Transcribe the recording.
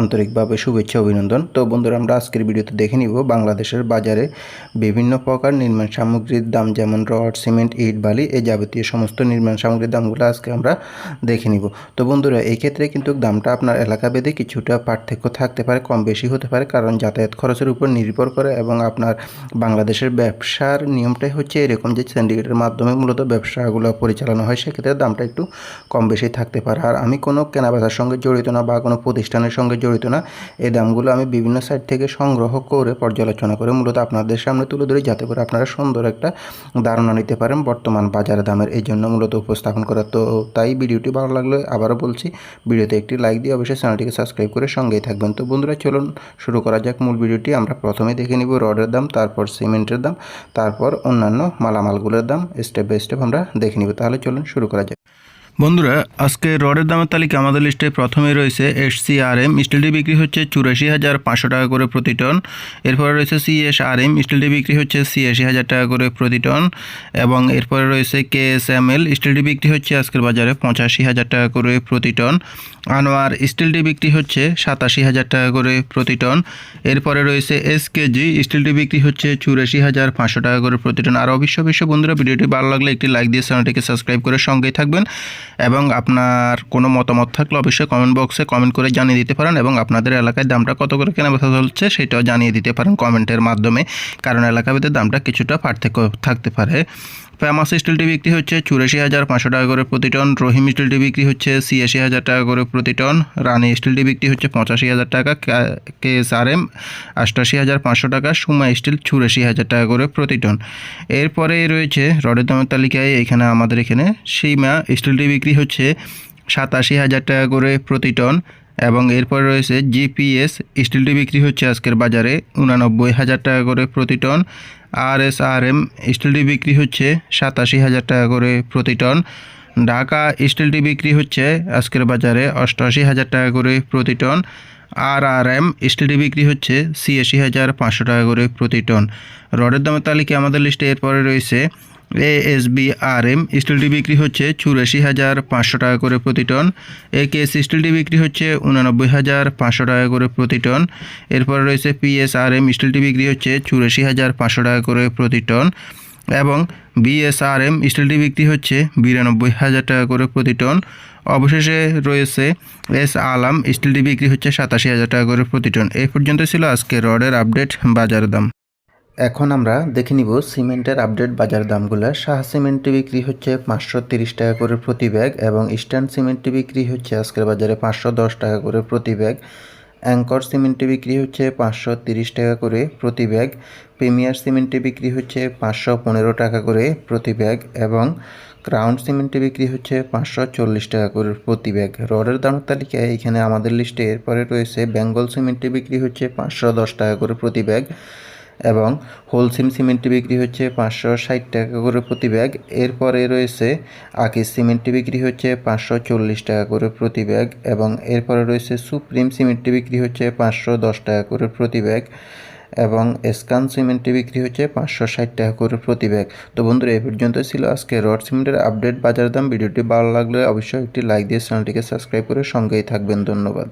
আন্তরিকভাবে শুভেচ্ছা, অভিনন্দন। তো বন্ধুরা, আমরা আজকের ভিডিওতে দেখে নিব বাংলাদেশের বাজারে বিভিন্ন প্রকার নির্মাণ সামগ্রীর দাম, যেমন রড, সিমেন্ট, ইট, বালি এই যাবতীয় সমস্ত নির্মাণ সামগ্রীর দামগুলো আজকে আমরা দেখে নিব। তো বন্ধুরা, এই ক্ষেত্রে কিন্তু দামটা আপনার এলাকা ভেদে কিছুটা পার্থক্য থাকতে পারে, কম বেশি হতে পারে, কারণ যাতায়াত খরচের উপর নির্ভর করে এবং আপনার বাংলাদেশের ব্যবসার নিয়মটাই হচ্ছে এরকম যে সিন্ডিকেটের মাধ্যমে মূলত ব্যবসাগুলো পরিচালনা হয়, সেক্ষেত্রে দামটা একটু কম বেশি থাকতে পারে। আর আমি কোনো কেনাবেচার সঙ্গে জড়িত না বা কোনো প্রতিষ্ঠানের সঙ্গে জড়িত না। এই দামগুলো আমি বিভিন্ন সাইট থেকে সংগ্রহ করে পর্যালোচনা করে মূলত আপনাদের সামনে তুলে ধরি যাতে করে আপনারা সুন্দর একটা ধারণা নিতে পারেন বর্তমান বাজার দামের। এই জন্য মূলত উপস্থাপন করা তো তাই ভিডিওটি ভালো লাগলে আবারও বলছি, ভিডিওতে একটি লাইক দিয়ে অবশ্যই চ্যানেলটিকে সাবস্ক্রাইব করে সঙ্গেই থাকবেন। তো বন্ধুরা, চলুন শুরু করা যাক মূল ভিডিওটি। আমরা প্রথমে দেখে নিব রডের দাম, তারপর সিমেন্টের দাম, তারপর অন্যান্য মালামালগুলোর দাম। স্টেপ বাই স্টেপ আমরা দেখে নিব। তাহলে চলুন শুরু করা যাক। বন্ধুরা, আজকে রডের দামের তালিকা আমাদের লিস্টে প্রথমে রয়েছে এস সি আর এম স্টিলটি বিক্রি হচ্ছে চুরাশি হাজার পাঁচশো টাকা করে প্রতি টন। এরপরে রয়েছে সি এস আর এম স্টিলটি বিক্রি হচ্ছে ছিয়াশি হাজার টাকা করে প্রতি টন। এবং এরপরে রয়েছে কে এস এম এল স্টিলটি বিক্রি হচ্ছে আজকের বাজারে পঁচাশি হাজার টাকা করে প্রতি টন। আনোয়ার স্টিলটি বিক্রি হচ্ছে সাতাশি হাজার টাকা করে প্রতি টন। এরপরে রয়েছে এস কেজি স্টিলটি বিক্রি হচ্ছে চুরাশি হাজার পাঁচশো টাকা করে প্রতি টন। আর অবশ্য অবশ্য বন্ধুরা, ভিডিওটি ভালো লাগলে একটি লাইক দিয়ে চ্যানেলটিকে সাবস্ক্রাইব করে সঙ্গেই থাকবেন। এবং আপনার কোনো মতামত থাকলে অবশ্যই কমেন্ট বক্সে কমেন্ট করে জানিয়ে দিতে পারেন এবং আপনাদের এলাকায় দামটা কত করে কেনা বেচা চলছে সেটাও জানিয়ে দিতে পারেন কমেন্টের মাধ্যমে। কারণ এলাকাভেদে দামটা কিছুটা পার্থক্য থাকতে পারে। ফেমাস স্টিলটি বিক্রি হচ্ছে চুরাশি হাজার পাঁচশো টাকা করে প্রতি টন। রহিম স্টিলটি বিক্রি হচ্ছে ছিয়াশি হাজার টাকা করে প্রতি টন। রানি স্টিলটি বিক্রি হচ্ছে পঁচাশি হাজার টাকা। কে এস আর এম অষ্টাশি হাজার পাঁচশো টাকা। সুমা স্টিল চুরাশি হাজার টাকা করে প্রতি টন। এরপরে রয়েছে রডের দামের তালিকায় এখানে আমাদের এখানে সীমা স্টিলটি বিক্রি হচ্ছে সাতাশি হাজার টাকা করে প্রতি টন এবং এরপর রয়েছে জিপিএস স্টিলটি বিক্রি হচ্ছে আজকের বাজারে উনানব্বই হাজার টাকা করে প্রতি টন। আর এস আর এম স্টিলটি বিক্রি হচ্ছে সাতাশি হাজার টাকা করে প্রতি টন। ঢাকা স্টিলটি বিক্রি হচ্ছে আজকের বাজারে অষ্টআশি হাজার টাকা করে প্রতি টন। আর আর এম স্টিলটি বিক্রি হচ্ছে ছিয়াশি হাজার পাঁচশো টাকা করে প্রতি টন। রডের দামের তালিকা আমাদের লিস্টে এরপরে রয়েছে। এএসবি আর এম স্টিলটি বিক্রি হচ্ছে চুরাশি হাজার পাঁচশো টাকা করে প্রতি টন। এ কেস স্টিলটি বিক্রি হচ্ছে উনানব্বই হাজার পাঁচশো টাকা করে প্রতি টন। এরপর রয়েছে পিএস আর এম স্টিলটি বিক্রি হচ্ছে চুরাশি হাজার পাঁচশো টাকা করে প্রতি টন। এবং বিএসআরএম স্টিলটি বিক্রি হচ্ছে বিরানব্বই হাজার টাকা করে প্রতি টন। অবশেষে রয়েছে এস আলাম স্টিলটি বিক্রি হচ্ছে সাতাশি হাজার টাকা করে প্রতি টন। এই পর্যন্ত ছিল আজকে রডের আপডেট, বাজার দাম। এখন আমরা দেখে নিব সিমেন্টের আপডেট বাজার দামগুলো। শাহ সিমেন্টটি বিক্রি হচ্ছে পাঁচশো তিরিশ টাকা করে প্রতি ব্যাগ এবং ইস্টার্ন সিমেন্টটি বিক্রি হচ্ছে আজকের বাজারে পাঁচশো দশ টাকা করে প্রতি ব্যাগ। অ্যাঙ্কর সিমেন্টটি বিক্রি হচ্ছে পাঁচশো তিরিশ টাকা করে প্রতি ব্যাগ। প্রিমিয়ার সিমেন্টটি বিক্রি হচ্ছে পাঁচশো পনেরো টাকা করে প্রতি ব্যাগ এবং ক্রাউন সিমেন্টটি বিক্রি হচ্ছে পাঁচশো চল্লিশ টাকা করে প্রতি ব্যাগ। রডের দামের তালিকায় এখানে আমাদের লিস্টে এরপরে রয়েছে বেঙ্গল সিমেন্টটি বিক্রি হচ্ছে পাঁচশো দশ টাকা করে প্রতি ব্যাগ। এবং হোলসিম সিমেন্টটি বিক্রি হচ্ছে পাঁচশো ষাট টাকা করে প্রতি ব্যাগ। এরপরে রয়েছে আকিস সিমেন্টটি বিক্রি হচ্ছে পাঁচশো চল্লিশ টাকা করে প্রতি ব্যাগ এবং এরপরে রয়েছে সুপ্রিম সিমেন্টটি বিক্রি হচ্ছে পাঁচশো দশ টাকা করে প্রতি ব্যাগ এবং স্কান সিমেন্টটি বিক্রি হচ্ছে পাঁচশো ষাট টাকা করে প্রতি ব্যাগ। তো বন্ধুরা এই পর্যন্ত ছিল আজকে রড সিমেন্টের আপডেট বাজার দাম ভিডিওটি ভালো লাগলে অবশ্যই একটি লাইক দিয়ে চ্যানেলটিকে সাবস্ক্রাইব করে সঙ্গেই থাকবেন। ধন্যবাদ।